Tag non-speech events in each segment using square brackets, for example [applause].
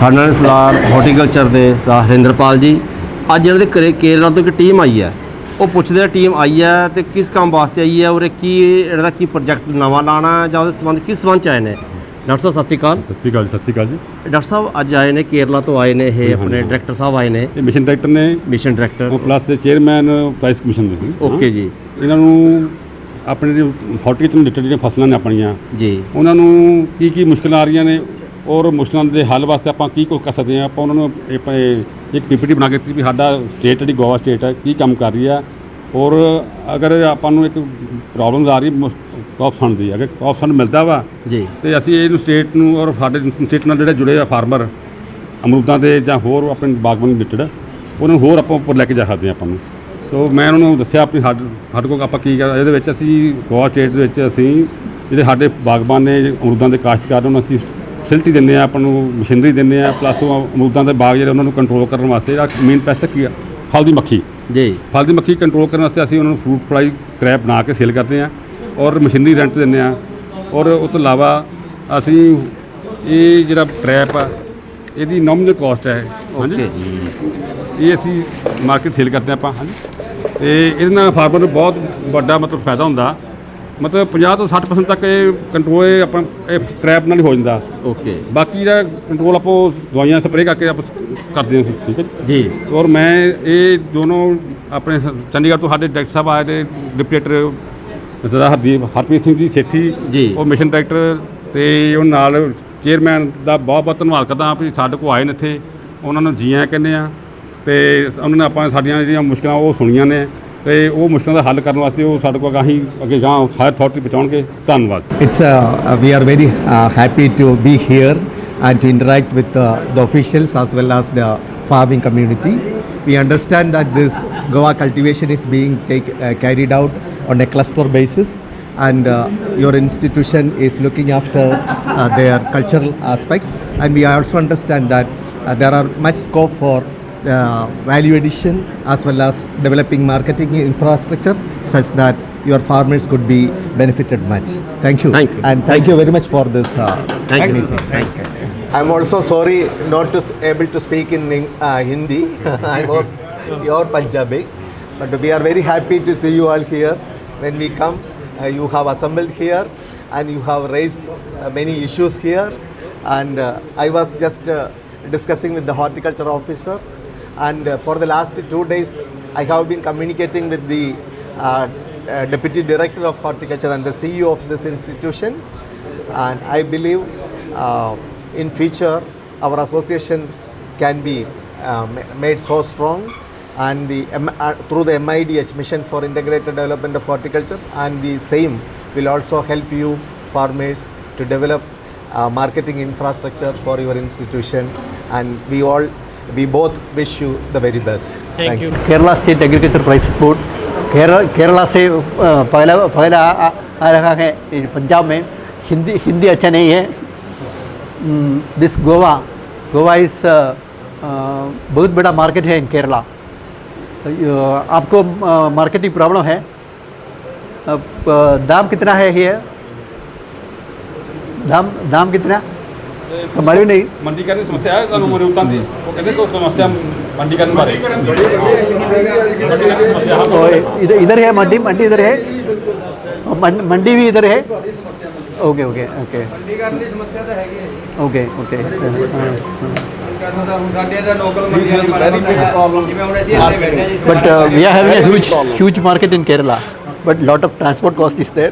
ਸਾਡੇ ਨਾਲ ਸਰਦਾਰ ਹਾਰਟੀਕਲਚਰ ਦੇ ਸਰਦਾਰ ਹਰਿੰਦਰਪਾਲ ਜੀ। ਅੱਜ ਇਹਨਾਂ ਦੇ ਘਰੇ ਕੇਰਲਾ ਤੋਂ ਇੱਕ ਟੀਮ ਆਈ ਹੈ। ਉਹ ਪੁੱਛਦੇ ਆ ਟੀਮ ਆਈ ਹੈ ਤੇ ਕਿਸ ਕੰਮ ਵਾਸਤੇ ਆਈ ਹੈ ਔਰ ਇਹ ਕੀ ਇਹਨਾਂ ਦਾ ਕੀ ਪ੍ਰੋਜੈਕਟ ਨਵਾਂ ਲਾਣਾ ਹੈ ਜਾਂ ਉਹਦੇ ਸੰਬੰਧ ਕਿਸ ਸੰਬੰਧ ਚ ਆਏ ਨੇ? ਡਾਕਟਰ ਸਾਹਿਬ ਸਤਿ ਸ਼੍ਰੀ ਅਕਾਲ। ਸਤਿ ਸ਼੍ਰੀ ਅਕਾਲ ਜੀ, ਸਤਿ ਸ਼੍ਰੀ ਅਕਾਲ ਜੀ। ਡਾਕਟਰ ਸਾਹਿਬ ਅੱਜ ਆਏ ਨੇ ਕੇਰਲਾ ਤੋਂ ਆਏ ਨੇ ਇਹ ਆਪਣੇ। ਡਾਇਰੈਕਟਰ ਸਾਹਿਬ ਆਏ ਨੇ। ਇਹ ਮਿਸ਼ਨ ਡਾਇਰੈਕਟਰ ਨੇ। ਮਿਸ਼ਨ ਡਾਇਰੈਕਟਰ ਉਹ ਪਲੱਸ ਚੇਅਰਮੈਨ ਪ੍ਰਾਈਸ ਕਮਿਸ਼ਨ ਦੇ ਓਕੇ ਜੀ। ਇਹਨਾਂ ਨੂੰ ਆਪਣੇ ਹਾਰਟੀਕਲਚਰ ਰਿਲੇਟਡ ਜਿਹੜੀਆਂ ਫਸਲਾਂ ਨੇ ਆਪਣੀਆਂ ਜੀ। ਉਹਨਾਂ ਨੂੰ ਕੀ ਕੀ ਮੁਸ਼ਕਲਾਂ ਆ ਰਹੀਆਂ ਨੇ ਔਰ ਮੁਸ਼ਕਲਾਂ ਦੇ ਹੱਲ ਵਾਸਤੇ ਆਪਾਂ ਕੀ ਕੁਝ ਕਰ ਸਕਦੇ ਹਾਂ? ਆਪਾਂ ਉਹਨਾਂ ਨੂੰ ਇਹ ਪ- ਇੱਕ ਪੀਪੀਟੀ ਬਣਾ ਕੇ ਦਿੱਤੀ ਵੀ ਸਾਡਾ ਸਟੇਟ ਜਿਹੜੀ ਗੋਆ ਸਟੇਟ ਹੈ ਕੀ ਕੰਮ ਕਰ ਰਹੀ ਆ ਔਰ ਅਗਰ ਆਪਾਂ ਨੂੰ ਇੱਕ ਪ੍ਰੋਬਲਮ ਆ ਰਹੀ ਕਾਫ ਫੰਡ ਦੀ ਅਗਰ ਕਾਫ ਫੰਡ ਮਿਲਦਾ ਵਾ ਜੀ। ਤੇ ਅਸੀਂ ਇਹਨੂੰ ਸਟੇਟ ਨੂੰ ਔਰ ਸਾਡੇ ਸਟੇਟ ਨਾਲ ਜਿਹੜੇ ਜੁੜੇ ਆ ਫਾਰਮਰ ਅਮਰੂਦਾਂ ਦੇ ਜਾਂ ਹੋਰ ਆਪਣੇ ਬਾਗਬਾਨੀ ਰਿਲੇਟਡ ਉਹਨਾਂ ਨੂੰ ਹੋਰ ਆਪਾਂ ਉੱਪਰ ਲੈ ਕੇ ਜਾ ਸਕਦੇ ਹਾਂ ਆਪਾਂ ਨੂੰ। ਤੋ ਮੈਂ ਉਹਨਾਂ ਨੂੰ ਦੱਸਿਆ ਆਪਣੀ ਸਾਡੇ ਕੋਲ ਆਪਾਂ ਕੀ ਕਰ ਇਹਦੇ ਵਿੱਚ ਅਸੀਂ ਗੋਆ ਸਟੇਟ ਦੇ ਵਿੱਚ ਅਸੀਂ ਜਿਹੜੇ ਸਾਡੇ ਬਾਗਬਾਨ ਨੇ ਅਮਰੂਦਾਂ ਦੇ ਕਾਸ਼ਤਕਾਰ ਨੇ ਉਹਨਾਂ ਅਸੀਂ ਫੈਸਿਲਿਟੀ ਦਿੰਦੇ ਆ ਆਪਾਂ ਨੂੰ ਮਸ਼ੀਨਰੀ ਦਿੰਦੇ ਆ ਪਲੱਸ ਉਹ ਅਮਰੂਦਾਂ ਦੇ ਬਾਗ ਜਿਹੜੇ ਉਹਨਾਂ ਨੂੰ ਕੰਟਰੋਲ ਕਰਨ ਵਾਸਤੇ ਜਿਹੜਾ ਮੇਨ ਪੈਸਟ ਕੀ ਆ? ਫਲ ਦੀ ਮੱਖੀ। ਜੀ। ਫਲ ਦੀ ਮੱਖੀ ਕੰਟਰੋਲ ਕਰਨ ਵਾਸਤੇ ਅਸੀਂ ਉਹਨਾਂ ਨੂੰ ਫਰੂਟ ਫਲਾਈ ਕ੍ਰੈਪ ਬਣਾ ਕੇ ਸੇਲ ਕਰਦੇ ਹਾਂ ਔਰ ਮਸ਼ੀਨਰੀ ਰੈਂਟ ਦਿੰਦੇ ਹਾਂ। ਔਰ ਉਹ ਤੋਂ ਇਲਾਵਾ ਅਸੀਂ ਇਹ ਜਿਹੜਾ ਟ੍ਰੈਪ ਆ ਇਹਦੀ ਨੋਮੀਨਲ ਕਾਸਟ ਹੈ ਓਕੇ ਜੀ। ਇਹ ਅਸੀਂ ਮਾਰਕੀਟ ਸੇਲ ਕਰਦੇ ਆਪਾਂ ਹਾਂਜੀ। ਤੇ ਇਹਦੇ ਨਾਲ ਫਾਰਮਰ ਨੂੰ ਬਹੁਤ ਵੱਡਾ ਮਤਲਬ ਫਾਇਦਾ ਹੁੰਦਾ। ਮਤਲਬ 50 ਤੋਂ 60% ਤੱਕ ਇਹ ਕੰਟਰੋਲ ਇਹ ਆਪਾਂ ਇਹ ਟ੍ਰੈਪ ਨਾਲ ਹੀ ਹੋ ਜਾਂਦਾ। ਓਕੇ ਬਾਕੀ ਜਿਹੜਾ ਕੰਟਰੋਲ ਆਪਾਂ ਉਹ ਦਵਾਈਆਂ ਸਪਰੇਅ ਕਰਕੇ ਆਪਾਂ ਕਰਦੇ ਹਾਂ ਠੀਕ ਹੈ ਜੀ? ਔਰ ਮੈਂ ਇਹ ਦੋਨੋਂ ਆਪਣੇ ਸ- ਚੰਡੀਗੜ੍ਹ ਤੋਂ ਸਾਡੇ ਡਾਇਰੈਕਟਰ ਸਾਹਿਬ ਆਏ ਤੇ ਡਿਪਟੀਟਰ ਸਰਦਾਰ ਹਰਦੀਪ ਹਰਪ੍ਰੀਤ ਸਿੰਘ ਜੀ ਸੇਠੀ ਜੀ। ਉਹ ਮਿਸ਼ਨ ਡਾਇਰੈਕਟਰ ਤੇ ਉਹ ਨਾਲ ਚੇਅਰਮੈਨ ਦਾ ਬਹੁਤ ਬਹੁਤ ਧੰਨਵਾਦ ਕਰਦਾ ਹਾਂ ਵੀ ਸਾਡੇ ਕੋਲ ਆਏ ਨੇ ਇੱਥੇ। ਉਹਨਾਂ ਨੂੰ ਜੀ ਆਇਆਂ ਕਹਿੰਦੇ ਆ ਤੇ ਉਹਨਾਂ ਨੇ ਆਪਾਂ ਸਾਡੀਆਂ ਜਿਹੜੀਆਂ ਮੁਸ਼ਕਲਾਂ ਉਹ ਸੁਣੀਆਂ ਨੇ। ਤੇ ਉਹ ਮੁਸ਼ਕਲਾਂ ਦਾ ਹੱਲ ਕਰਨ ਵਾਸਤੇ ਉਹ ਸਾਡੇ ਕੋਲ ਅਗਾਹੀਂ ਅੱਗੇ ਗਾਂ ਹਾਇਰ ਅਥਾਰਟੀ ਪਹੁੰਚਾਉਣਗੇ ਧੰਨਵਾਦ It's uh, uh, we are very uh, happy to be here and to interact with uh, the officials as well as the farming community. We understand that this Goa cultivation is being take, uh, carried out on a cluster basis, and uh, your institution is looking after uh, their cultural aspects. And we also understand that uh, there are much scope for uh, value addition as well as developing marketing infrastructure such that your farmers could be benefited much. Thank you. Thank you. And thank, thank you very much for this uh, thank meeting. You. Thank you. I'm also sorry not to able to speak in uh, Hindi [laughs] or your Punjabi, but we are very happy to see you all here. When we come, uh, you have assembled here and you have raised uh, many issues here. And uh, I was just uh, discussing with the horticulture officer and uh, for the last two days, I have been communicating with the uh, uh, deputy director of horticulture and the CEO of this institution. And I believe uh, in future our association can be uh, made so strong. And the uh, through the MIDH mission for integrated development of horticulture and the same will also help you farmers to develop uh, marketing infrastructure for your institution. And we all we both wish you the very best. Thank you. Kerala state agriculture prices board Kerala Kerala से पहला पहला आ, आ, आ रहा है पंजाब में। हिंदी हिंदी अच्छा नहीं है। This Goa Goa इस बहुत बड़ा मार्केट है इन केरला आपको मार्केटिंग प्रॉब्लम है। दाम कितना है ये? दाम दाम कितना? मालूम नहीं ਮੰਡੀ ਕਰਨ ਦੀ ਸਮੱਸਿਆ ਹੈ ਤੁਹਾਨੂੰ ਮਰੂਤਾਂ ਦੀ ਉਹ ਕਹਿੰਦੇ ਕੋਈ ਸਮੱਸਿਆ ਮੰਡੀ ਕਰਨ ਬਾਰੇ ਮੰਡੀ ਕਰਨ ਦੀ ਸਮੱਸਿਆ ਹਾਂ और इधर इधर है मंडी मंडी इधर है और मन- मंडी भी इधर है okay okay okay okay okay but we are having a huge huge market in kerala but lot of transport cost is there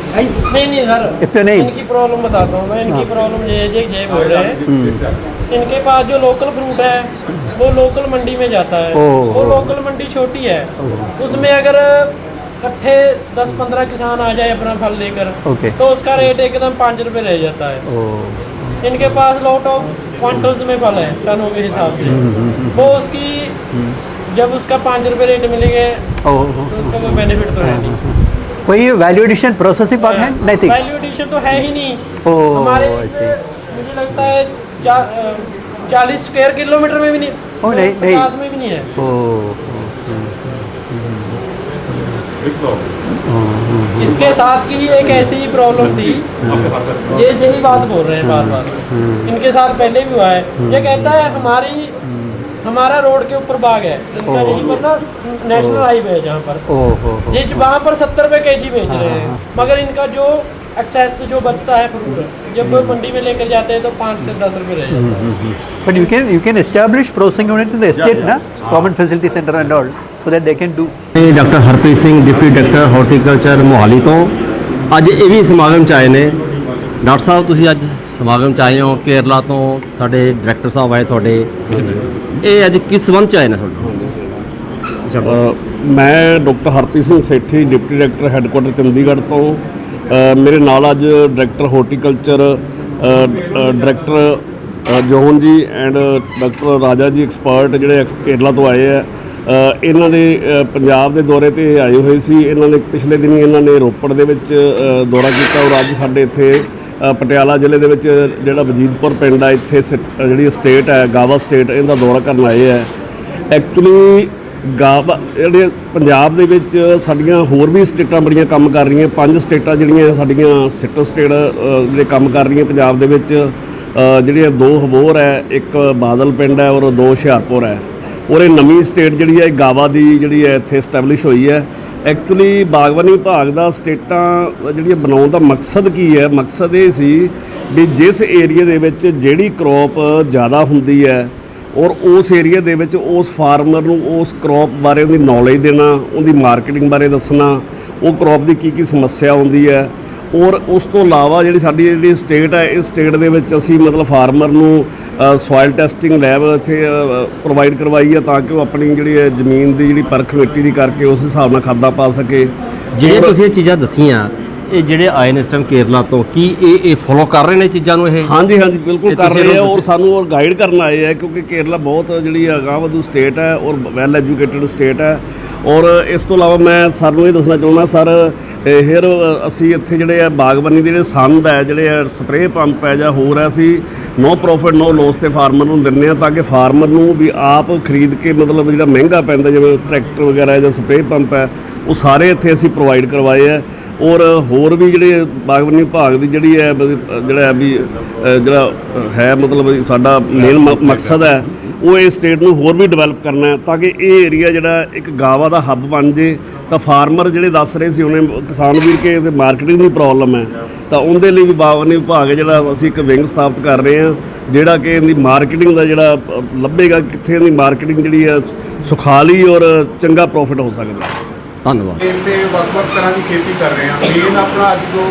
नहीं नहीं सर। नहीं। इनकी प्रॉब्लम बताता हूँ मैं इनकी प्रॉब्लम ये है ये बोल रहे हैं। इनके पास जो लोकल फ्रूट है वो लोकल मंडी में जाता है। वो लोकल मंडी छोटी है। उसमें अगर इकट्ठे दस पंद्रह किसान आ जाए अपना फल लेकर तो उसका रेट एकदम पाँच रुपये रह जाता है। इनके पास लॉट ऑफ़ क्वांटल्स में फल है टनों के हिसाब से। वो उसकी जब उसका पाँच रुपये रेट मिलेंगे तो उसका कोई बेनिफिट तो है नहीं। कोई वैल्यू एडिशन प्रोसेसिंग पार्ट है नहीं थी वैल्यू एडिशन तो है ही नहीं। ओ हमारे मुझे लगता है चालीस स्क्वायर किलोमीटर में भी नहीं ओ, नहीं, नहीं। पचास में भी नहीं है। ओ इसके साथ की एक ऐसी ही प्रॉब्लम थी। ये यही बात बोल रहे हैं बार बार। इनके साथ पहले भी हुआ है। ये कहता है हमारी हमारा रोड के ऊपर बाग है इनका ओह। यहीं पर ना नेशनल हाईवे है जहाँ पर ओ हो हो ये वहाँ पर सत्तर रुपए के जी बेच रहे हाँ, हैं मगर इनका जो एक्सेस जो बचता है फ्रूट जब वो मंडी में लेकर जाते हैं तो पाँच से दस रुपए रह जाता है But you can you can establish processing unit in the estate, na? Common facility center and all, so that they can do. ਇਹ doctor Harpreet Singh deputy director horticulture Mohali ਤੋਂ ਅੱਜ ਇਹ ਵੀ ਸਮਾਗਮ ਚ ਆਏ ਨੇ ਡਾਕਟਰ ਸਾਹਿਬ, ਤੁਸੀਂ ਅੱਜ ਸਮਾਗਮ ਚ ਆਏ ਹੋ, ਕੇਰਲਾ ਤੋਂ ਸਾਡੇ ਡਾਇਰੈਕਟਰ ਸਾਹਿਬ ਆਏ ਤੁਹਾਡੇ। ਇਹ ਅੱਜ ਕਿਸ ਸੰਬੰਧ ਚ ਆਏ ਨੇ ਤੁਹਾਡੇ? ਮੈਂ doctor Harpreet Singh Sethi, deputy director headquarter Chandigarh ਤੋਂ। ਮੇਰੇ ਨਾਲ ਅੱਜ director horticulture director John ji and doctor Raja ji expert ਜਿਹੜੇ ਐਕਸ- ਕੇਰਲਾ ਤੋਂ ਆਏ ਆ। ਇਹਨਾਂ ਦੇ ਪੰਜਾਬ ਦੇ ਦੌਰੇ ਤੇ ਆਏ ਹੋਏ ਸੀ। ਇਹਨਾਂ ਨੇ ਪਿਛਲੇ ਦਿਨੀ ਇਹਨਾਂ ਨੇ ਰੋਪੜ ਦੇ ਵਿੱਚ ਦੌਰਾ ਕੀਤਾ ਔਰ ਅੱਜ ਸਾਡੇ ਇੱਥੇ ਪਟਿਆਲਾ ਜ਼ਿਲ੍ਹੇ ਦੇ ਵਿੱਚ ਜਿਹੜਾ ਵਜੀਦਪੁਰ ਪਿੰਡ ਆ ਇੱਥੇ ਸਿਟ- ਜਿਹੜੀ ਸਟੇਟ ਹੈ ਗਾਵਾ ਸਟੇਟ ਇਹਦਾ ਦੌਰਾ ਕਰਨ ਆਏ ਆ। ਐਕਚੁਅਲੀ ਗਾਵਾ ਜਿਹੜੇ ਪੰਜਾਬ ਦੇ ਵਿੱਚ ਸਾਡੀਆਂ ਹੋਰ ਵੀ ਸਟੇਟਾਂ ਬੜੀਆਂ ਕੰਮ ਕਰ ਰਹੀਆਂ ਪੰਜ ਸਟੇਟਾਂ ਜਿਹੜੀਆਂ ਸਾਡੀਆਂ ਸਿਟਰ ਸਟੇਟ ਅ, ਜਿਹੜੇ ਕੰਮ ਕਰ ਰਹੀਆਂ ਪੰਜਾਬ ਦੇ ਵਿੱਚ ਜਿਹੜੀਆਂ ਦੋ ਹਬੋਰ ਹੈ ਇੱਕ ਬਾਦਲ ਪਿੰਡ ਹੈ ਔਰ ਦੋ ਹੁਸ਼ਿਆਰਪੁਰ ਹੈ। ਔਰ ਇਹ ਨਵੀਂ ਸਟੇਟ ਜਿਹੜੀ ਹੈ ਇਹ ਗਾਵਾ ਦੀ ਜਿਹੜੀ ਹੈ ਇੱਥੇ ਸਟੈਬਲਿਸ਼ ਹੋਈ ਹੈ। ਐਕਚੁਅਲੀ ਬਾਗਬਾਨੀ ਵਿਭਾਗ ਦਾ ਸਟੇਟਾਂ ਜਿਹੜੀਆਂ ਬਣਾਉਣ ਦਾ ਮਕਸਦ ਕੀ ਹੈ? ਮਕਸਦ ਇਹ ਸੀ ਵੀ ਜਿਸ ਏਰੀਆ ਦੇ ਵਿੱਚ ਜਿਹੜੀ ਕ੍ਰੌਪ ਜ਼ਿਆਦਾ ਹੁੰਦੀ ਹੈ ਔਰ ਉਸ ਏਰੀਆ ਦੇ ਵਿੱਚ ਉਸ ਫਾਰਮਰ ਨੂੰ ਉਸ ਕ੍ਰੌਪ ਬਾਰੇ ਉਹਦੀ ਨੌਲੇਜ ਦੇਣਾ, ਉਹਦੀ ਮਾਰਕੀਟਿੰਗ ਬਾਰੇ ਦੱਸਣਾ, ਉਹ ਕ੍ਰੌਪ ਦੀ ਕੀ ਕੀ ਸਮੱਸਿਆ ਹੁੰਦੀ ਹੈ ਔਰ ਉਸ ਤੋਂ ਇਲਾਵਾ ਜਿਹੜੀ ਸਾਡੀ ਜਿਹੜੀ ਸਟੇਟ ਹੈ, ਇਸ ਸਟੇਟ ਦੇ ਵਿੱਚ ਅਸੀਂ ਮਤਲਬ ਫਾਰਮਰ ਨੂੰ ਸੋਇਲ ਟੈਸਟਿੰਗ ਲੈਬ ਇੱਥੇ ਪ੍ਰੋਵਾਈਡ ਕਰਵਾਈ ਹੈ ਤਾਂ ਕਿ ਉਹ ਆਪਣੀ ਜਿਹੜੀ ਹੈ ਜ਼ਮੀਨ ਦੀ ਜਿਹੜੀ ਪਰਖ ਮਿੱਟੀ ਦੀ ਕਰਕੇ ਉਸ ਹਿਸਾਬ ਨਾਲ ਖਾਦਾਂ ਪਾ ਸਕੇ ਜਿਹੜੇ ਤੁਸੀਂ ਇਹ ਚੀਜ਼ਾਂ ਦੱਸੀਆਂ ਇਹ ਜਿਹੜੇ ਆਏ ਨੇ ਇਸ ਟਾਈਮ ਕੇਰਲਾ ਤੋਂ ਕੀ ਇਹ ਇਹ ਫੋਲੋ ਕਰ ਰਹੇ ਨੇ ਚੀਜ਼ਾਂ ਨੂੰ ਇਹ ਹਾਂਜੀ ਹਾਂਜੀ ਬਿਲਕੁਲ ਕਰ ਰਹੇ ਆ ਔਰ। ਸਾਨੂੰ ਔਰ ਗਾਈਡ ਕਰਨ ਆਏ ਆ ਕਿਉਂਕਿ ਕੇਰਲਾ ਬਹੁਤ ਜਿਹੜੀ ਅਗਾਂਹਵਧੂ ਸਟੇਟ ਹੈ ਔਰ ਵੈਲ ਐਜੂਕੇਟਿਡ ਸਟੇਟ ਹੈ ਔਰ ਇਸ ਤੋਂ ਇਲਾਵਾ ਮੈਂ ਸਰ ਨੂੰ ਇਹ ਦੱਸਣਾ ਚਾਹੁੰਦਾ ਸਰ ਹੇਅਰ, ਅਸੀਂ ਇੱਥੇ ਜਿਹੜੇ ਆ ਬਾਗਬਾਨੀ ਦੇ ਜਿਹੜੇ ਸੰਦ ਹੈ ਜਿਹੜੇ ਆ ਸਪਰੇਅ ਪੰਪ ਹੈ ਜਾਂ ਹੋਰ ਹੈ ਅਸੀਂ ਨੋ ਪ੍ਰੋਫਿਟ, ਨੋ ਲੋਸ ਤੇ ਫਾਰਮਰ ਨੂੰ ਦਿੰਦੇ ਆ ਤਾਂ ਕਿ ਫਾਰਮਰ ਨੂੰ ਵੀ ਆਪ ਖਰੀਦ ਕੇ ਮਤਲਬ ਜਿਹੜਾ ਮਹਿੰਗਾ ਪੈਂਦਾ, ਜਿਵੇਂ ਟਰੈਕਟਰ ਵਗੈਰਾ ਜਾਂ ਸਪਰੇਅ ਪੰਪ ਹੈ ਉਹ ਸਾਰੇ ਇੱਥੇ ਅਸੀਂ ਪ੍ਰੋਵਾਈਡ ਕਰਵਾਏ ਆ। ਔਰ ਹੋਰ ਵੀ ਜਿਹੜੇ ਬਾਗਬਾਨੀ ਵਿਭਾਗ ਦੀ ਜਿਹੜੀ ਹੈ ਜਿਹੜਾ ਵੀ ਜਿਹੜਾ ਹੈ ਮਤਲਬ ਸਾਡਾ ਮੇਨ ਮਕਸਦ ਹੈ ਉਹ ਇਹ ਸਟੇਟ ਨੂੰ ਹੋਰ ਵੀ ਡਿਵੈਲਪ ਕਰਨਾ ਹੈ ਤਾਂ ਕਿ ਇਹ ਏਰੀਆ ਜਿਹੜਾ ਇੱਕ ਗਾਵਾ ਦਾ ਹੱਬ ਬਣ ਜੇ। ਤਾਂ ਫਾਰਮਰ ਜਿਹੜੇ ਦੱਸ ਰਹੇ ਸੀ ਉਹਨੇ ਕਿਸਾਨ ਵੀਰ ਕੇ ਮਾਰਕੀਟਿੰਗ ਦੀ ਪ੍ਰੋਬਲਮ ਹੈ। ਤਾਂ ਉਹਦੇ ਲਈ ਵੀ ਬਾਗਬਾਨੀ ਵਿਭਾਗ ਜਿਹੜਾ ਅਸੀਂ ਇੱਕ ਵਿੰਗ ਸਥਾਪਿਤ ਕਰ ਰਹੇ ਹਾਂ ਜਿਹੜਾ ਕਿ ਇਹਦੀ ਮਾਰਕੀਟਿੰਗ ਦਾ ਜਿਹੜਾ ਲੱਭੇਗਾ ਕਿੱਥੇ ਇਹਦੀ ਮਾਰਕੀਟਿੰਗ ਜਿਹੜੀ ਹੈ ਸੁਖਾਲੀ ਔਰ ਚੰਗਾ ਪ੍ਰੋਫਿਟ ਹੋ ਸਕਦਾ। ਧੰਨਵਾਦ। ਤੇ ਵੱਖ-ਵੱਖ ਤਰ੍ਹਾਂ ਦੀ ਖੇਤੀ ਕਰ ਰਹੇ ਹਾਂ। ਮੇਨ ਆਪਣਾ ਅੱਜ ਜੋ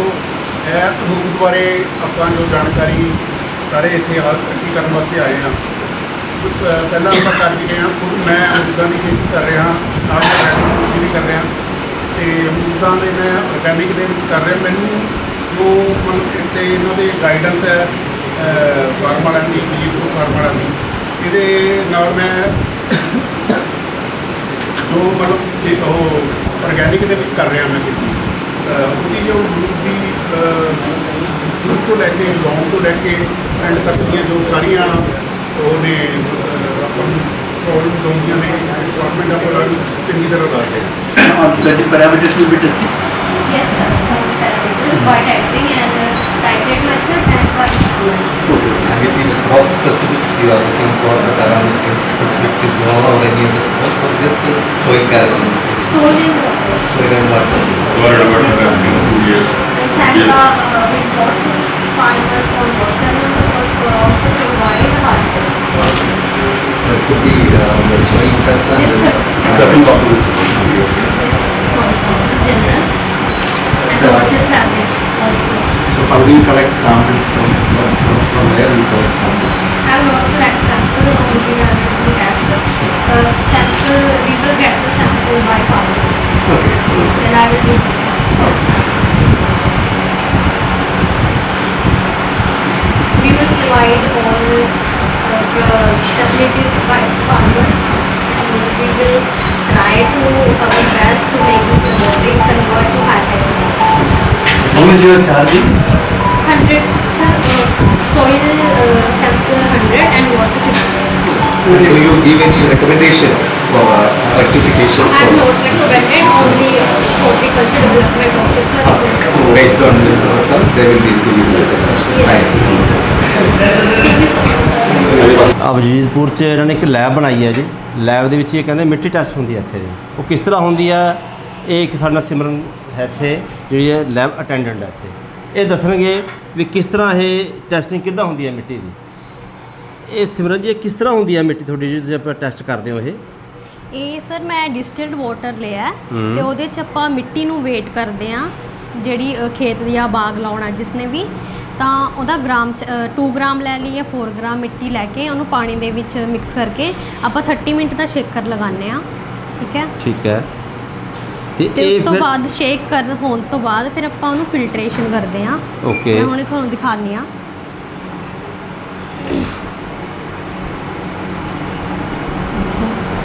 ਹੈ ਫਰੂਟ ਬਾਰੇ ਆਪਾਂ ਜੋ ਜਾਣਕਾਰੀ ਸਾਰੇ ਇੱਥੇ ਹਰ ਇਕੱਠੀ ਕਰਨ ਵਾਸਤੇ ਆਏ ਹਾਂ। ਪਹਿਲਾਂ ਆਪਾਂ ਕਰ ਚੁੱਕੇ ਹਾਂ, ਖੁਦ ਮੈਂ ਅਮਰੂਦਾਂ ਦੀ ਖੇਤੀ ਕਰ ਰਿਹਾ ਨਾਲ ਮੈਂ ਰੈਡੀ ਵੀ ਕਰ ਰਿਹਾ। ਤੇ ਅਮਰੂਦਾਂ ਦੇ ਮੈਂ ਆਰਗੈਨਿਕ ਦੇ ਵਿੱਚ ਕਰ ਰਿਹਾ। ਮੈਨੂੰ ਜੋ ਮਤਲਬ ਕਿ ਤੇ ਇਹਨਾਂ ਦੇ ਗਾਈਡੈਂਸ ਹੈ ਫਾਰਮ ਵਾਲਿਆਂ ਦੀ ਜੀਪੋ ਫਾਰਮ ਵਾਲਿਆਂ ਦੀ, ਇਹਦੇ ਨਾਲ ਮੈਂ ਜੋ ਮਤਲਬ ਜੇ ਉਹ ਆਰਗੈਨਿਕ ਦੇ ਵਿੱਚ ਕਰ ਰਿਹਾ ਮੈਂ ਖੇਤੀ। ਉਹਦੀ ਜੋ ਗਰੁੱਪ ਦੀ ਸ਼ੁਰੂ ਤੋਂ ਲੈ ਕੇ ਲੌਂਗ ਤੋਂ ਲੈ ਕੇ ਐਂਡ ਤੱਕ ਦੀਆਂ ਜੋ ਸਾਰੀਆਂ ਉਹਨੇ ਅਹ, ਆਪਾਂ ਨੂੰ ਪ੍ਰੋਬਲਮਸ ਹੁੰਦੀਆਂ ਨੇ ਗਵਰਨਮੈਂਟ ਆਪਾਂ ਉਹਨਾਂ ਨੂੰ ਚੰਗੀ ਤਰ੍ਹਾਂ ਦੱਸ ਦੇ The parameters will be tested. Yes, sir. For the parameters, by typing and uh, titrate method and by students. And it is crop specific, you are looking for the parameters specific to grow or any other crops or just uh, soil characteristics, Soil and water. soil and water. And Sangha uh, with lots of farmers on WhatsApp number but uh, also provide hardware. So it could be uh, the test and Yes, sir. Soil sample general. And Sir. water samples also. so how do you collect samples from, from, from, from where you collect samples? I will collect sample only are going. Uh, sample, we will get the sample by farmers. Okay. Then I will do process. We will provide all uh, pro- facilities by farmers and we will try to our best to make this laboratory convert to high tech How is your charging? 100, sir. Uh, soil uh, sample 100 and water 50. Do you give any recommendations for rectifications? I am not recommended only uh, horticulture development officer. Based on this result, they will be giving you the Yes. Thank you so much, sir. ਅਬਜੀਤਪੁਰ ਚ ਇਹਨਾਂ ਨੇ ਇੱਕ lab ਬਣਾਈ ਹੈ ਜੀ। Lab ਦੇ ਵਿੱਚ ਇਹ ਕਹਿੰਦੇ ਮਿੱਟੀ ਟੈਸਟ ਹੁੰਦੀ ਹੈ ਇੱਥੇ ਦੀ। ਉਹ ਕਿਸ ਤਰ੍ਹਾਂ ਹੁੰਦੀ ਹੈ ਇਹ ਇੱਕ ਸਾਡਾ ਸਿਮਰਨ ਹੈ ਇੱਥੇ ਜਿਹੜੀ ਹੈ ਲੈਬ ਅਟੈਂਡੈਂਟ ਹੈ ਇੱਥੇ। ਇਹ ਦੱਸਣਗੇ ਵੀ ਕਿਸ ਤਰ੍ਹਾਂ ਇਹ ਟੈਸਟਿੰਗ ਕਿੱਦਾਂ ਹੁੰਦੀ ਹੈ ਮਿੱਟੀ ਦੀ। ਇਹ ਸਿਮਰਨ ਜੀ ਇਹ ਕਿਸ ਤਰ੍ਹਾਂ ਹੁੰਦੀ ਹੈ ਮਿੱਟੀ ਤੁਹਾਡੀ ਜਿਹੜੀ ਤੁਸੀਂ ਆਪਾਂ ਟੈਸਟ ਕਰਦੇ ਹੋ ਇਹ? ਇਹ ਸਰ ਮੈਂ ਡਿਸਟਿਲਡ ਵਾਟਰ ਲਿਆ ਤੇ ਉਹਦੇ ਚ ਆਪਾਂ ਮਿੱਟੀ ਨੂੰ ਵੇਟ ਕਰਦੇ ਆ ਜਿਹੜੀ ਖੇਤ ਦੀ ਆ ਬਾਗ ਲਾਉਣਾ ਜਿਸ ਨੇ ਵੀ। ਤਾਂ ਉਹਦਾ ਗ੍ਰਾਮ 2 ਗ੍ਰਾਮ ਲੈ ਲਈ ਜਾਂ 4 ਗ੍ਰਾਮ ਮਿੱਟੀ ਲੈ ਕੇ ਉਹਨੂੰ ਪਾਣੀ ਦੇ ਵਿੱਚ ਮਿਕਸ ਕਰਕੇ ਆਪਾਂ 30 ਮਿੰਟ ਦਾ ਸ਼ੇਕਰ ਲਗਾਉਂਦੇ ਆ ਠੀਕ ਹੈ? ਠੀਕ ਹੈ। ਤੇ ਉਸ ਤੋਂ ਬਾਅਦ ਸ਼ੇਕ ਕਰ ਹੋਣ ਤੋਂ ਬਾਅਦ ਫਿਰ ਆਪਾਂ ਉਹਨੂੰ ਫਿਲਟਰੇਸ਼ਨ ਕਰਦੇ ਆ ਓਕੇ ਮੈਂ ਹੁਣੇ ਤੁਹਾਨੂੰ ਦਿਖਾਉਂਦੀ ਆ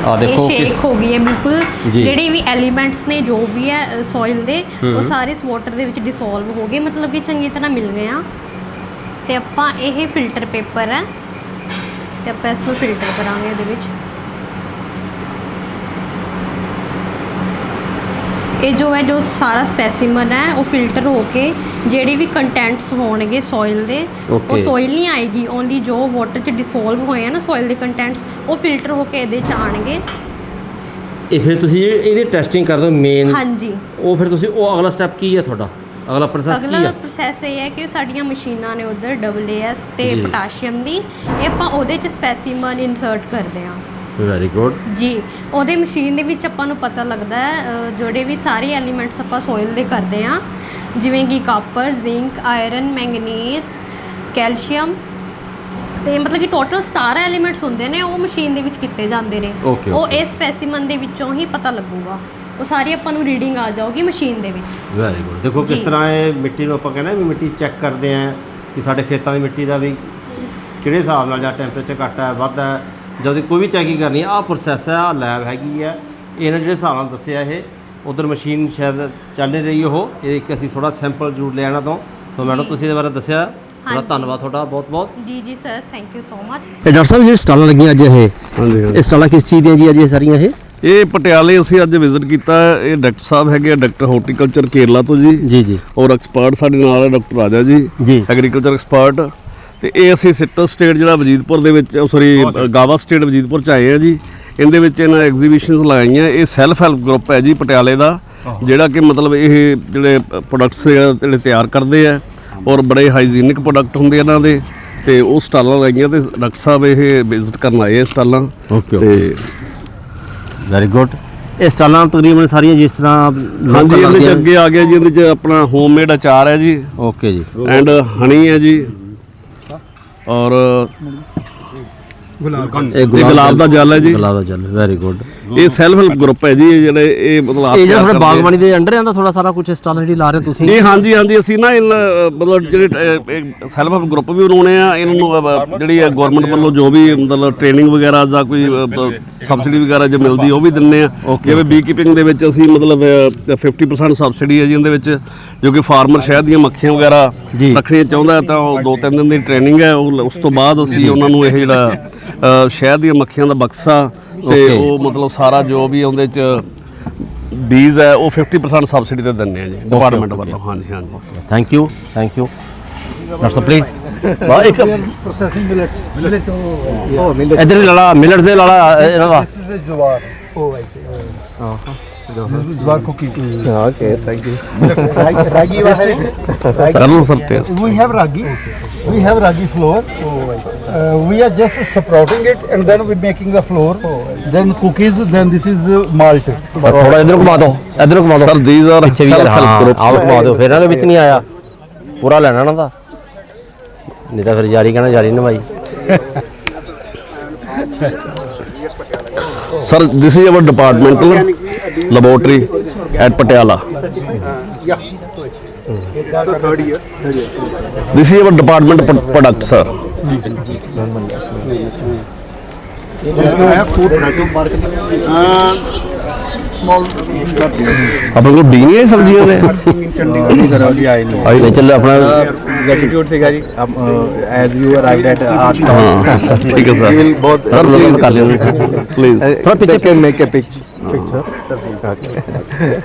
ਆ ਇਹ ਦੇਖੋ ਸ਼ੇਕ ਕਿਸ ਹੋ ਗਈ ਹੈ ਬਿਲਕੁਲ। ਜਿਹੜੇ ਵੀ ਐਲੀਮੈਂਟਸ ਨੇ ਜੋ ਵੀ ਹੈ ਸੋਇਲ ਦੇ ਉਹ। ਸਾਰੇ ਇਸ ਵਾਟਰ ਦੇ ਵਿੱਚ ਡਿਸੋਲਵ ਹੋ ਗਏ। ਮਤਲਬ ਕਿ ਚੰਗੀ ਤਰ੍ਹਾਂ ਮਿਲ ਗਏ ਆ। ਤੇ ਆਪਾਂ ਇਹ ਫਿਲਟਰ ਪੇਪਰ ਹੈ। ਤੇ ਆਪਾਂ ਇਸ ਨੂੰ ਫਿਲਟਰ ਕਰਾਂਗੇ ਇਹਦੇ ਵਿੱਚ। ਇਹ ਜੋ ਹੈ ਜੋ ਸਾਰਾ ਸਪੈਸੀਮਨ ਹੈ ਉਹ ਫਿਲਟਰ ਹੋ ਕੇ ਜਿਹੜੇ ਵੀ ਕੰਟੈਂਟਸ ਹੋਣਗੇ ਸੋਇਲ ਦੇ ਉਹ Okay. ਸੋਇਲ ਨਹੀਂ ਆਏਗੀ ਓਨਲੀ ਜੋ ਵਾਟਰ ਚ ਡਿਸੋਲਵ ਹੋਏ ਆ ਨਾ ਸੋਇਲ ਦੇ ਕੰਟੈਂਟਸ ਉਹ ਫਿਲਟਰ ਹੋ ਕੇ ਇਹਦੇ ਚ ਆਣਗੇ। ਇਹ ਫਿਰ ਤੁਸੀਂ ਇਹਦੀ ਟੈਸਟਿੰਗ ਕਰਦੇ ਹੋ ਮੇਨ ਹਾਂਜੀ। ਉਹ ਫਿਰ ਤੁਸੀਂ ਉਹ ਅਗਲਾ ਸਟੈਪ ਕੀ ਹੈ ਤੁਹਾਡਾ? ਅਗਲਾ ਪ੍ਰੋਸੈਸ ਕੀ ਅਗਲਾ ਹੈ? ਪ੍ਰੋਸੈਸ ਇਹ ਹੈ ਕਿ ਸਾਡੀਆਂ ਮਸ਼ੀਨਾਂ ਨੇ ਉਧਰ ਐਸ ਤੇ ਜੀ। ਪੋਟਾਸ਼ੀਅਮ ਦੀ ਇਹ ਆਪਾਂ ਉਹਦੇ ਚ ਸਪੈਸੀਮਨ ਇਨਸਰਟ ਕਰਦੇ ਹਾਂ। ਵੈਰੀ ਗੁੱਡ ਜੀ ਉਹਦੇ ਮਸ਼ੀਨ ਦੇ ਵਿੱਚ ਆਪਾਂ ਨੂੰ ਪਤਾ ਲੱਗਦਾ ਹੈ ਅ, ਜਿਹੜੇ ਵੀ ਸਾਰੇ ਐਲੀਮੈਂਟਸ ਆਪਾਂ ਸੋਇਲ ਦੇ ਕਰਦੇ ਹਾਂ ਜਿਵੇਂ ਕਿ copper zinc iron manganese calcium ਤੇ ਮਤਲਬ ਕਿ ਟੋਟਲ 17 ਐਲੀਮੈਂਟਸ ਹੁੰਦੇ ਨੇ ਉਹ ਮਸ਼ੀਨ ਦੇ ਵਿੱਚ ਕੀਤੇ ਜਾਂਦੇ ਨੇ। Okay, ਉਹ okay. ਇਸ ਸਪੈਸੀਮਨ ਦੇ ਵਿੱਚੋਂ ਹੀ ਪਤਾ ਲੱਗੂਗਾ। ਉਹ ਸਾਰੀ ਆਪਾਂ ਨੂੰ ਰੀਡਿੰਗ ਆ ਜਾਊਗੀ ਮਸ਼ੀਨ ਦੇ ਵਿੱਚ। ਵੈਰੀ ਗੁੱਡ ਦੇਖੋ ਕਿਸ ਜੀ। ਤਰ੍ਹਾਂ ਇਹ ਮਿੱਟੀ ਨੂੰ ਆਪਾਂ ਕਹਿੰਦੇ ਵੀ ਮਿੱਟੀ ਚੈੱਕ ਕਰਦੇ ਆਂ ਕਿ ਸਾਡੇ ਖੇਤਾਂ ਦੀ ਮਿੱਟੀ ਦਾ ਵੀ ਕਿਹੜੇ ਹਿਸਾਬ ਨਾਲ ਜਾਂ ਟੈਂਪਰੇਚਰ ਘੱਟ ਹੈ ਵੱਧ ਹੈ। ਜਦੋਂ ਕੋਈ ਵੀ ਚੈਕਿੰਗ ਕਰਨੀ ਆਹ ਪ੍ਰੋਸੈਸ ਹੈ ਆਹ ਲੈਬ ਹੈਗੀ ਹੈ ਇਹਨਾਂ ਜਿਹੜੇ ਹਿਸਾਬ ਨਾਲ ਦੱਸਿਆ ਇਹ ਉਧਰ ਮਸ਼ੀਨ ਸ਼ਾਇਦ ਚੱਲ ਨਹੀਂ ਰਹੀ ਉਹ। ਇਹ ਇੱਕ ਅਸੀਂ ਥੋੜਾ ਸੈਂਪਲ ਜ਼ਰੂਰ ਲੈ ਆਣਾ ਤੋਂ। So madam. ਤੁਸੀਂ ਇਹਦੇ ਬਾਰੇ ਦੱਸਿਆ। ਬੜਾ। ਧੰਨਵਾਦ ਤੁਹਾਡਾ ਬਹੁਤ ਬਹੁਤ ji ji sir thank you so much ਇਹ ਡਾਕਟਰ ਸਾਹਿਬ ਜਿਹੜੇ ਸਟਾਲਾਂ ਲੱਗੀਆਂ ਅੱਜ ਇਹ। ਹਾਂਜੀ ਇਹ ਸਟਾਲਾਂ ਕਿਸ ਚੀਜ਼ ਦੀਆਂ ਜੀ ਅੱਜ ਇਹ ਸਾਰੀਆਂ ਇਹ? ਇਹ ਪਟਿਆਲੇ ਅਸੀਂ ਅੱਜ ਵਿਜ਼ਿਟ ਕੀਤਾ। ਇਹ ਡਾਕਟਰ ਸਾਹਿਬ ਹੈਗੇ ਆ ਡਾਕਟਰ ਹਾਰਟੀਕਲਚਰ ਕੇਰਲਾ ਤੋਂ ਜੀ। ਜੀ ਜੀ। ਔਰ ਐਕਸਪਰਟ ਸਾਡੇ ਨਾਲ ਹੈ ਡਾਕਟਰ ਰਾਜਾ ਜੀ। ਜੀ। ਐਗਰੀਕਲਚਰ ਐਕਸਪਰਟ ਤੇ ਇਹ ਅਸੀਂ ਸਿੱਟਰ ਸਟੇਟ ਜਿਹੜਾ ਵਜੀਦਪੁਰ ਦੇ ਵਿੱਚ ਸੌਰੀ ਗਾਵਾ ਸਟੇਟ ਵਜੀਦਪੁਰ ਚ ਆਏ ਆ ਜੀ। ਇਹਦੇ ਵਿੱਚ ਇਹਨਾਂ ਐਗਜ਼ੀਬਿਸ਼ਨਸ ਲਗਾਈਆਂ। ਇਹ ਸੈਲਫ ਹੈਲਪ ਗਰੁੱਪ ਹੈ ਜੀ ਪਟਿਆਲੇ ਦਾ ਜਿਹੜਾ ਕਿ ਮਤਲਬ ਇਹ ਜਿਹੜੇ ਪ੍ਰੋਡਕਟਸ ਜਿਹੜੇ ਤਿਆਰ ਕਰਦੇ ਆ ਔਰ ਬੜੇ ਹਾਈਜੀਨਿਕ ਪ੍ਰੋਡਕਟ ਹੁੰਦੇ ਇਹਨਾਂ ਦੇ। ਤੇ ਉਹ ਸਟਾਲਾਂ ਲਗਾਈਆਂ ਤੇ ਡਾਕਟਰ ਸਾਹਿਬ ਇਹ ਵਿਜ਼ਿਟ ਕਰਨ ਆਏ ਸਟਾਲਾਂ। Okay, ਤੇ ਵੈਰੀ ਗੁੱਡ ਇਹ ਸਟਾਲਾਂ ਤਕਰੀਬਨ ਸਾਰੀਆਂ ਜਿਸ ਤਰ੍ਹਾਂ ਹਾਂਜੀ ਇਹਦੇ ਚ ਅੱਗੇ ਆ ਗਿਆ ਜੀ ਇਹਦੇ ਚ ਆਪਣਾ ਹੋਮਮੇਡ ਅਚਾਰ ਹੈ ਜੀ। ਓਕੇ ਜੀ। ਐਂਡ ਹਨੀ ਹੈ ਜੀ। ਔਰ ਇਹ ਇਹ ਗੁਲਾਬ ਦਾ ਜਲ ਹੈ ਜੀ। ਗੁਲਾਬ ਦਾ ਜਲ ਵੈਰੀ ਗੁੱਡ ਇਹ ਸੈਲਫ ਹੈਲਪ ਗਰੁੱਪ ਹੈ ਜੀ ਇਹ ਜਿਹੜੇ ਇਹ ਮਤਲਬ ਆਪ ਇਹ ਜਿਹੜਾ ਤੁਹਾਡੇ। ਬਾਗਬਾਨੀ ਦੇ ਅੰਡਰ ਆਂਦਾ ਥੋੜਾ ਸਾਰਾ ਕੁਝ ਸਟਾਲ ਜਿਹੜੀ ਲਾ ਰਹੇ ਤੁਸੀਂ। ਇਹ ਹਾਂਜੀ ਹਾਂਜੀ ਅਸੀਂ ਨਾ ਮਤਲਬ ਜਿਹੜੇ ਸੈਲਫ ਹੈਲਪ ਗਰੁੱਪ ਵੀ ਬਣਾਉਣੇ ਆ ਇਹਨਾਂ ਜਿਹੜੀ ਹੈ ਗਵਰਨਮੈਂਟ ਵੱਲੋਂ ਜੋ ਵੀ ਮਤਲਬ ਟ੍ਰੇਨਿੰਗ ਵਗੈਰਾ ਜਾਂ ਕੋਈ ਸਬਸਿਡੀ ਵਗੈਰਾ ਜੋ ਮਿਲਦੀ ਉਹ ਵੀ ਦਿੰਨੇ ਆ। ਜਿਵੇਂ ਬੀ ਕੀਪਿੰਗ ਦੇ ਵਿੱਚ ਅਸੀਂ ਮਤਲਬ ਅ, 50% ਸਬਸਿਡੀ ਹੈ ਜੀ ਇਹਦੇ ਵਿੱਚ ਜੋ ਕਿ ਫਾਰਮਰ ਸ਼ਹਿਦ ਦੀਆਂ ਮੱਖੀਆਂ ਵਗੈਰਾ। ਰੱਖਣੀਆਂ ਚਾਹੁੰਦਾ ਤਾਂ ਉਹ ਦੋ ਤਿੰਨ ਦਿਨ ਦੀ ਟ੍ਰੇਨਿੰਗ ਹੈ ਉਹ ਉਸ ਤੋਂ ਬਾਅਦ ਅਸੀਂ ਉਹਨਾਂ ਨੂੰ ਇਹ ਜਿਹੜਾ ਸ਼ਹਿਦ ਦੀਆਂ ਮੱਖੀਆਂ ਦਾ ਬਕਸਾ ਤੇ Okay. ਉਹ ਮਤਲਬ ਸਾਰਾ ਜੋ ਵੀ ਉਹਦੇ ਚ ਬੀਜ ਹੈ ਉਹ 50% ਸਬਸਿਡੀ ਤੇ ਦਿੰਨੇ ਆ ਜੀ ਡਿਪਾਰਟਮੈਂਟ ਵੱਲੋਂ ਹਾਂਜੀ ਹਾਂਜੀ thank you thank you doctor Sahib please ਬਾ ਇੱਕ processing millets. Millet. Oh, millet. ਇਧਰ ਲਾਲਾ ਮਿਲਟਸ ਦੇ ਲਾਲਾ ਇਹਨਾਂ ਦਾ This is a jawar. Oh, I see. This is jawar cookie. Okay, thank you. Ragi, ragi was it? ਕਰ ਲਓ sir taste We have ragi. We have ragi flour. Uh, we are just sprouting it and then we're making the flour. Then cookies. Then this is the malt. Sir ਥੋੜਾ ਇਧਰ ਘੁਮਾ ਦਿਓ ਇਧਰ ਘੁਮਾ ਦਿਓ sir these are ਪਿੱਛੇ ਵੀ ਯਾਰ ਹਾਂ ਆਪ ਘੁਮਾ ਦਿਓ ਫਿਰ ਇਹਨਾਂ ਦੇ ਵਿੱਚ ਨਹੀਂ ਆਇਆ ਪੂਰਾ ਲੈਣਾ ਨਾ ਦਾ ਨਹੀਂ ਤਾਂ ਫਿਰ ਜਾਰੀ ਕਹਿਣਾ ਜਾਰੀ ਨਿਭਾਈ sir this is our departmental laboratory at Patiala this is our department product sir small ਆਪਣੇ ਕੋਲ ਬੀ ਨਹੀਂ ਹੈ ਸਬਜ਼ੀਆਂ ਦੇ ਨਹੀਂ ਸਰ ਅਭੀ ਆਏ ਨਹੀਂ ਆਈ ਚੱਲ ਆਪਣਾ gratitude ਸੀਗਾ ਜੀ ਐਜ਼ ਯੂ ਅਰਾਈਵਡ ਐਟ ਆਰ ਹਾਂ ਸਰ ਠੀਕ ਹੈ ਵੀ ਸਰ ਵਿਲ ਬਹੁਤ ਸਰ ਪਲੀਜ਼ ਕਰ ਲਿਓ